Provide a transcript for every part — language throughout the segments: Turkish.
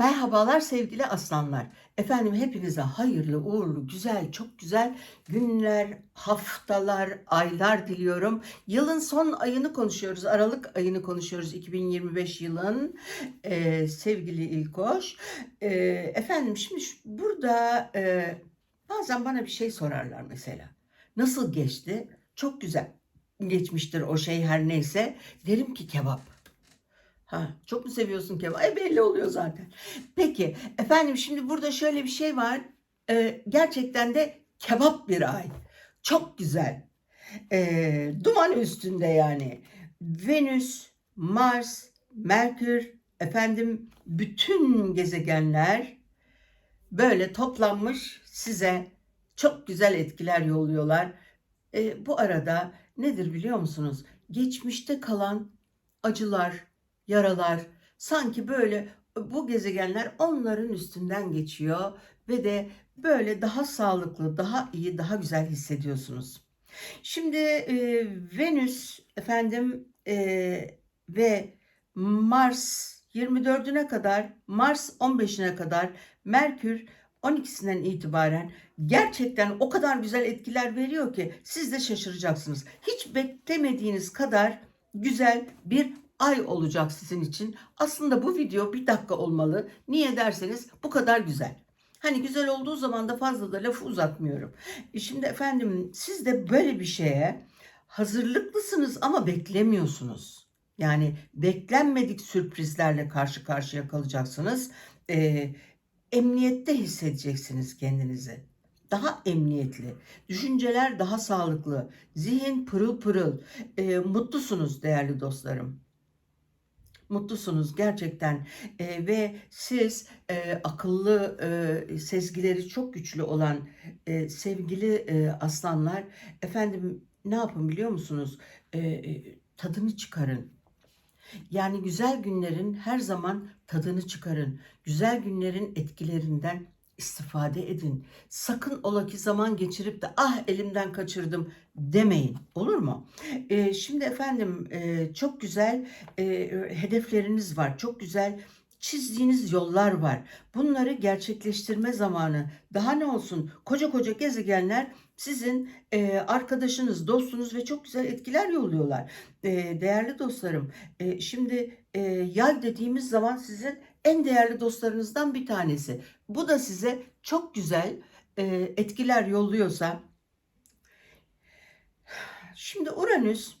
Merhabalar sevgili aslanlar. Efendim hepinize hayırlı, uğurlu, güzel, çok güzel günler, haftalar, aylar diliyorum. Yılın son ayını konuşuyoruz. Aralık ayını konuşuyoruz. 2025 yılın Ee, sevgili İlkoş. Ee, efendim şimdi burada e, bazen bana bir şey sorarlar mesela. Nasıl geçti? Çok güzel geçmiştir o şey her neyse. Derim ki kebap. Ha, çok mu seviyorsun kebap? E belli oluyor zaten. Peki efendim şimdi burada şöyle bir şey var. Ee, gerçekten de kebap bir ay. Çok güzel. Ee, duman üstünde yani. Venüs, Mars, Merkür, efendim bütün gezegenler böyle toplanmış size çok güzel etkiler yolluyorlar. Ee, bu arada nedir biliyor musunuz? Geçmişte kalan acılar, yaralar sanki böyle bu gezegenler onların üstünden geçiyor ve de böyle daha sağlıklı, daha iyi, daha güzel hissediyorsunuz. Şimdi e, Venüs efendim e, ve Mars 24'üne kadar, Mars 15'ine kadar, Merkür 12'sinden itibaren gerçekten o kadar güzel etkiler veriyor ki siz de şaşıracaksınız. Hiç beklemediğiniz kadar güzel bir ay olacak sizin için. Aslında bu video bir dakika olmalı. Niye derseniz bu kadar güzel. Hani güzel olduğu zaman da fazla da lafı uzatmıyorum. E Şimdi efendim siz de böyle bir şeye hazırlıklısınız ama beklemiyorsunuz. Yani beklenmedik sürprizlerle karşı karşıya kalacaksınız. Ee, emniyette hissedeceksiniz kendinizi. Daha emniyetli, düşünceler daha sağlıklı, zihin pırıl pırıl, Ee, mutlusunuz değerli dostlarım mutlusunuz gerçekten. Ee, ve siz e, akıllı e, sezgileri çok güçlü olan e, sevgili e, aslanlar efendim ne yapın biliyor musunuz? E, e, tadını çıkarın. Yani güzel günlerin her zaman tadını çıkarın. Güzel günlerin etkilerinden istifade edin sakın ola ki zaman geçirip de ah elimden kaçırdım demeyin olur mu? Ee, şimdi efendim e, çok güzel e, hedefleriniz var. Çok güzel çizdiğiniz yollar var. Bunları gerçekleştirme zamanı. Daha ne olsun? Koca koca gezegenler sizin e, arkadaşınız, dostunuz ve çok güzel etkiler yolluyorlar. E, değerli dostlarım, e, şimdi e, yay dediğimiz zaman sizin en değerli dostlarınızdan bir tanesi. Bu da size çok güzel e, etkiler yolluyorsa Şimdi Uranüs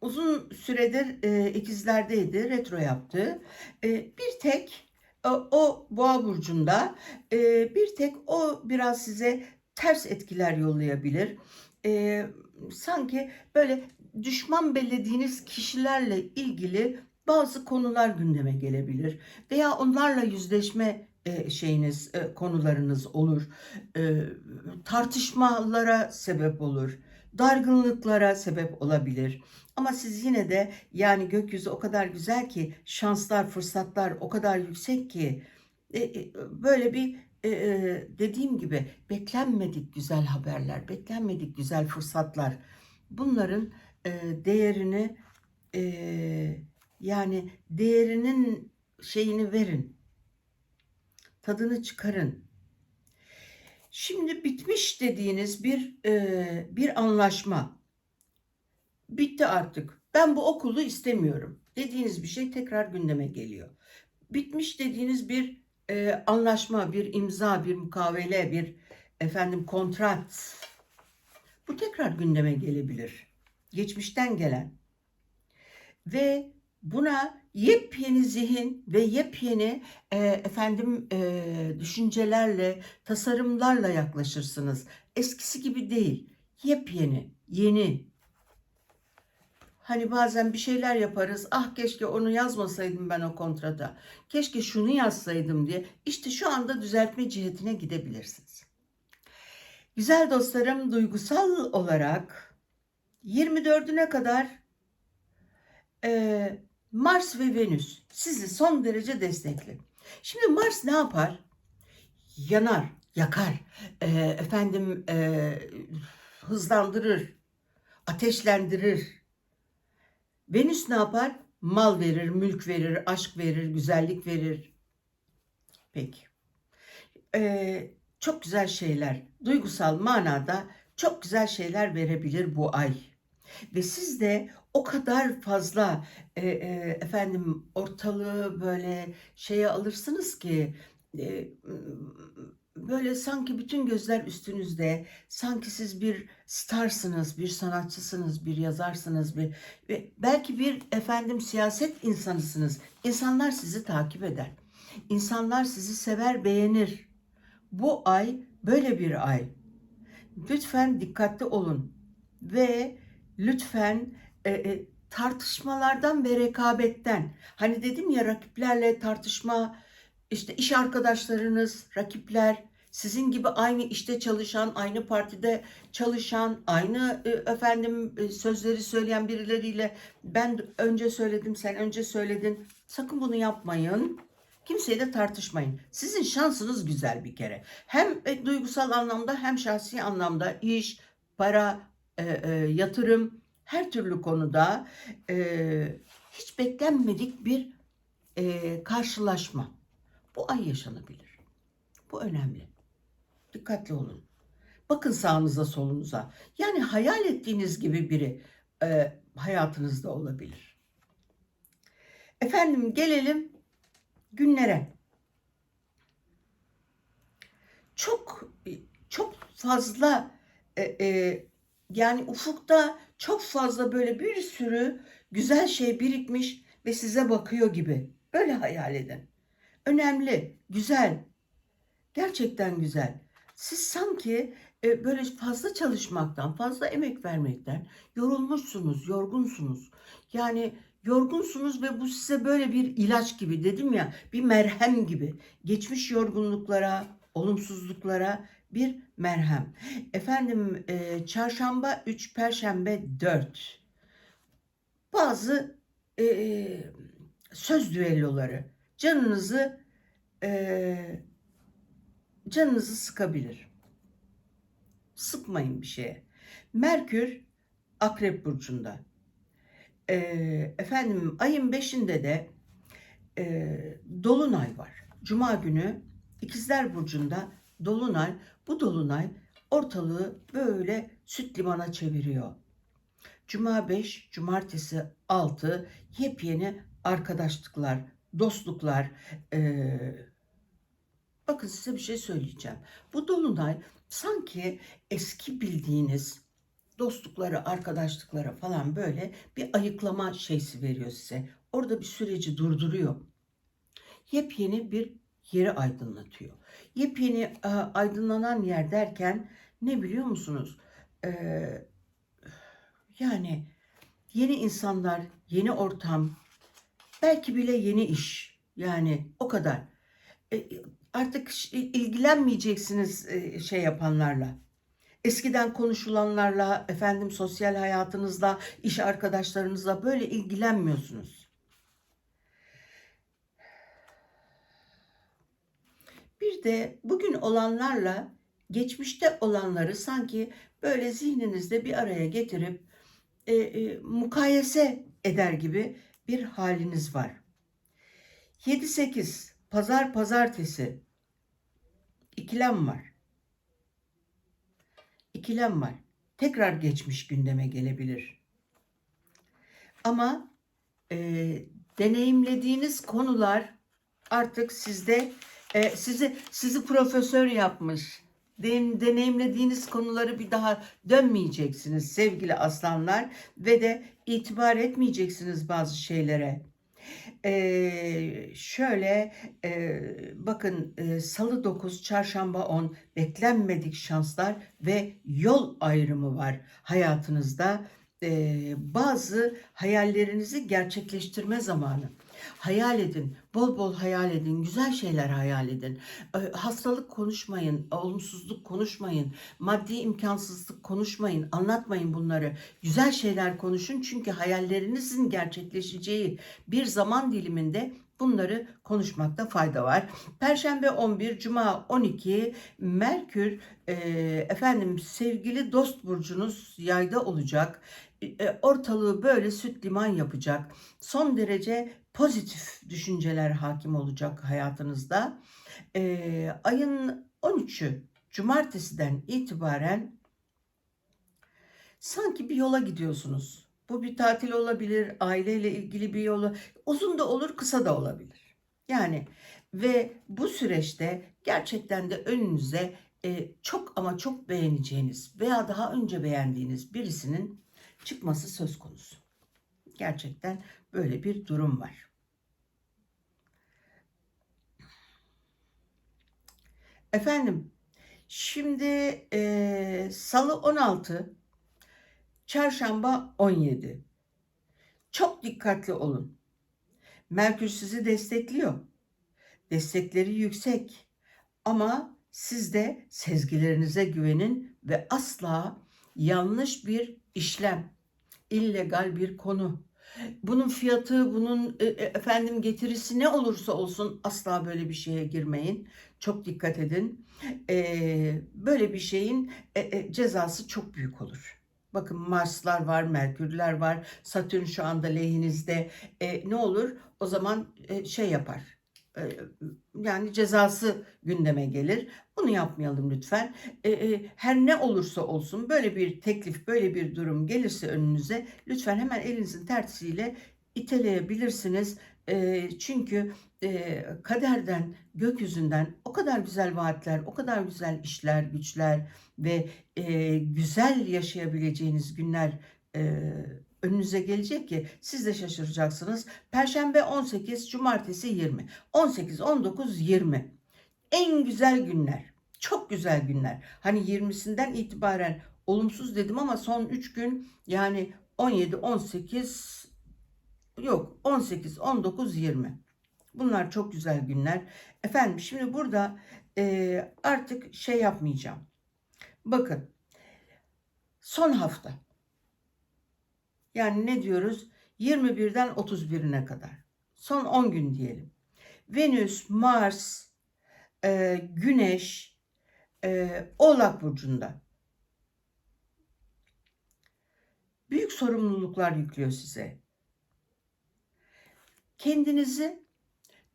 uzun süredir e, ikizlerdeydi, retro yaptı. E, bir tek e, o boğa burcunda, e, bir tek o biraz size ters etkiler yollayabilir. E, sanki böyle düşman bellediğiniz kişilerle ilgili bazı konular gündeme gelebilir veya onlarla yüzleşme e, şeyiniz, e, konularınız olur. E, tartışmalara sebep olur dargınlıklara sebep olabilir. Ama siz yine de yani gökyüzü o kadar güzel ki şanslar, fırsatlar o kadar yüksek ki böyle bir dediğim gibi beklenmedik güzel haberler, beklenmedik güzel fırsatlar. Bunların değerini e, yani değerinin şeyini verin. Tadını çıkarın. Şimdi bitmiş dediğiniz bir e, bir anlaşma bitti artık. Ben bu okulu istemiyorum dediğiniz bir şey tekrar gündeme geliyor. Bitmiş dediğiniz bir e, anlaşma, bir imza, bir mukavele, bir efendim kontrat. Bu tekrar gündeme gelebilir. Geçmişten gelen. Ve buna yepyeni zihin ve yepyeni e, efendim e, düşüncelerle, tasarımlarla yaklaşırsınız. Eskisi gibi değil. Yepyeni, yeni. Hani bazen bir şeyler yaparız. Ah keşke onu yazmasaydım ben o kontrata. Keşke şunu yazsaydım diye. İşte şu anda düzeltme cihetine gidebilirsiniz. Güzel dostlarım duygusal olarak 24'üne kadar e, Mars ve Venüs sizi son derece destekli. Şimdi Mars ne yapar? Yanar, yakar, e, efendim e, hızlandırır, ateşlendirir. Venüs ne yapar? Mal verir, mülk verir, aşk verir, güzellik verir. Peki. Ee, çok güzel şeyler, duygusal manada çok güzel şeyler verebilir bu ay. Ve siz de o kadar fazla e, e, efendim ortalığı böyle şeye alırsınız ki e, böyle sanki bütün gözler üstünüzde, sanki siz bir starsınız, bir sanatçısınız, bir yazarsınız, bir belki bir efendim siyaset insanısınız. İnsanlar sizi takip eder. İnsanlar sizi sever, beğenir. Bu ay böyle bir ay. Lütfen dikkatli olun ve lütfen e, e, tartışmalardan ve rekabetten. Hani dedim ya rakiplerle tartışma, işte iş arkadaşlarınız, rakipler, sizin gibi aynı işte çalışan, aynı partide çalışan, aynı e, efendim e, sözleri söyleyen birileriyle ben önce söyledim, sen önce söyledin. Sakın bunu yapmayın. Kimseyle tartışmayın. Sizin şansınız güzel bir kere. Hem e, duygusal anlamda hem şahsi anlamda iş, para, e, e, yatırım her türlü konuda e, hiç beklenmedik bir e, karşılaşma. Bu ay yaşanabilir. Bu önemli. Dikkatli olun. Bakın sağınıza solunuza. Yani hayal ettiğiniz gibi biri e, hayatınızda olabilir. Efendim gelelim günlere. Çok çok fazla e, e, yani ufukta çok fazla böyle bir sürü güzel şey birikmiş ve size bakıyor gibi. Öyle hayal edin. Önemli, güzel, gerçekten güzel. Siz sanki e, böyle fazla çalışmaktan, fazla emek vermekten yorulmuşsunuz, yorgunsunuz. Yani yorgunsunuz ve bu size böyle bir ilaç gibi dedim ya, bir merhem gibi. Geçmiş yorgunluklara, olumsuzluklara bir merhem. Efendim e, çarşamba 3, perşembe 4. Bazı e, söz düelloları canınızı e, canınızı sıkabilir. Sıkmayın bir şeye. Merkür Akrep Burcu'nda. E, efendim ayın 5'inde de e, Dolunay var. Cuma günü İkizler Burcu'nda Dolunay. Bu Dolunay ortalığı böyle süt limana çeviriyor. Cuma 5, Cumartesi 6 yepyeni arkadaşlıklar, dostluklar. Ee, bakın size bir şey söyleyeceğim. Bu Dolunay sanki eski bildiğiniz dostlukları, arkadaşlıklara falan böyle bir ayıklama şeysi veriyor size. Orada bir süreci durduruyor. Yepyeni bir yeri aydınlatıyor. Yepyeni e, aydınlanan yer derken ne biliyor musunuz? Ee, yani yeni insanlar, yeni ortam, belki bile yeni iş. Yani o kadar. E, artık ilgilenmeyeceksiniz e, şey yapanlarla. Eskiden konuşulanlarla, efendim sosyal hayatınızla, iş arkadaşlarınızla böyle ilgilenmiyorsunuz. Bir de bugün olanlarla geçmişte olanları sanki böyle zihninizde bir araya getirip e, e, mukayese eder gibi bir haliniz var. 7-8 pazar pazartesi ikilem var. İkilem var. Tekrar geçmiş gündeme gelebilir. Ama e, deneyimlediğiniz konular artık sizde e, sizi sizi profesör yapmış. Den, deneyimlediğiniz konuları bir daha dönmeyeceksiniz sevgili aslanlar ve de itibar etmeyeceksiniz bazı şeylere. Ee, şöyle e, bakın e, salı 9 çarşamba 10 beklenmedik şanslar ve yol ayrımı var hayatınızda. Ee, bazı hayallerinizi gerçekleştirme zamanı. Hayal edin, bol bol hayal edin, güzel şeyler hayal edin. Hastalık konuşmayın, olumsuzluk konuşmayın, maddi imkansızlık konuşmayın, anlatmayın bunları. Güzel şeyler konuşun çünkü hayallerinizin gerçekleşeceği bir zaman diliminde Bunları konuşmakta fayda var. Perşembe 11, Cuma 12, Merkür e, efendim sevgili dost burcunuz yayda olacak. E, ortalığı böyle süt liman yapacak. Son derece pozitif düşünceler hakim olacak hayatınızda. Ee, ayın 13'ü cumartesiden itibaren sanki bir yola gidiyorsunuz. Bu bir tatil olabilir, aileyle ilgili bir yolu. Uzun da olur, kısa da olabilir. Yani ve bu süreçte gerçekten de önünüze e, çok ama çok beğeneceğiniz veya daha önce beğendiğiniz birisinin çıkması söz konusu. Gerçekten böyle bir durum var. Efendim, şimdi e, Salı 16, Çarşamba 17. Çok dikkatli olun. Merkür sizi destekliyor. Destekleri yüksek. Ama siz de sezgilerinize güvenin ve asla yanlış bir işlem, illegal bir konu, bunun fiyatı, bunun e, e, efendim getirisi ne olursa olsun asla böyle bir şeye girmeyin. Çok dikkat edin. E, böyle bir şeyin e, e, cezası çok büyük olur. Bakın Marslar var, Merkürler var, Satürn şu anda lehinizde. E, ne olur? O zaman e, şey yapar. E, yani cezası gündeme gelir. Bunu yapmayalım lütfen. E, e, her ne olursa olsun böyle bir teklif, böyle bir durum gelirse önünüze lütfen hemen elinizin tersiyle iteleyebilirsiniz. E, çünkü kaderden, gökyüzünden o kadar güzel vaatler, o kadar güzel işler, güçler ve e, güzel yaşayabileceğiniz günler e, önünüze gelecek ki siz de şaşıracaksınız. Perşembe 18, cumartesi 20. 18, 19, 20. En güzel günler. Çok güzel günler. Hani 20'sinden itibaren olumsuz dedim ama son 3 gün yani 17, 18 yok 18, 19, 20. Bunlar çok güzel günler. Efendim şimdi burada e, artık şey yapmayacağım. Bakın son hafta yani ne diyoruz? 21'den 31'ine kadar. Son 10 gün diyelim. Venüs, Mars, e, Güneş, e, Oğlak Burcu'nda. Büyük sorumluluklar yüklüyor size. Kendinizi,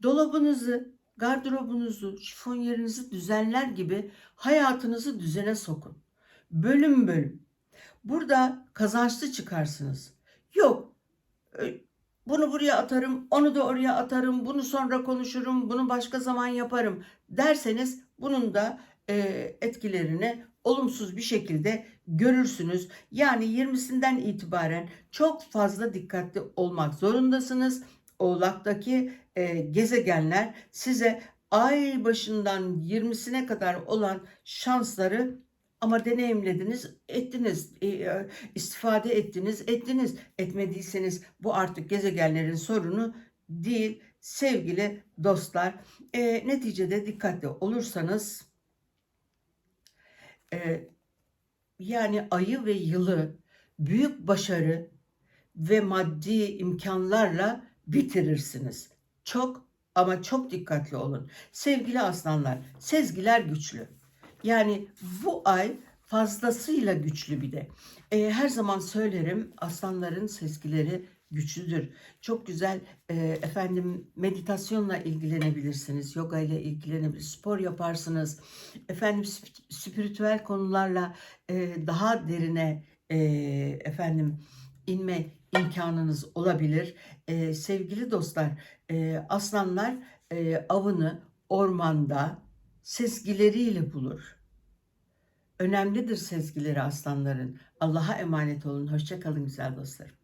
dolabınızı, gardırobunuzu, şifonyerinizi düzenler gibi hayatınızı düzene sokun. Bölüm bölüm. Burada kazançlı çıkarsınız. Yok. e, Bunu buraya atarım, onu da oraya atarım, bunu sonra konuşurum, bunu başka zaman yaparım derseniz bunun da e, etkilerini olumsuz bir şekilde görürsünüz. Yani 20'sinden itibaren çok fazla dikkatli olmak zorundasınız. Oğlak'taki e, gezegenler size ay başından 20'sine kadar olan şansları ama deneyimlediniz, ettiniz, e, e, istifade ettiniz, ettiniz. Etmediyseniz bu artık gezegenlerin sorunu değil sevgili dostlar. E, neticede dikkatli olursanız e, yani ayı ve yılı büyük başarı ve maddi imkanlarla bitirirsiniz. Çok ama çok dikkatli olun. Sevgili aslanlar, sezgiler güçlü. Yani bu ay fazlasıyla güçlü bir de. E, her zaman söylerim aslanların sezgileri güçlüdür. Çok güzel e, efendim meditasyonla ilgilenebilirsiniz, yoga ile ilgilenebilirsiniz, spor yaparsınız. Efendim sp- spiritüel konularla e, daha derine e, efendim inme imkanınız olabilir. E, sevgili dostlar, e, aslanlar e, avını ormanda sezgileriyle bulur. Önemlidir sezgileri aslanların. Allah'a emanet olun. Hoşça kalın güzel dostlarım.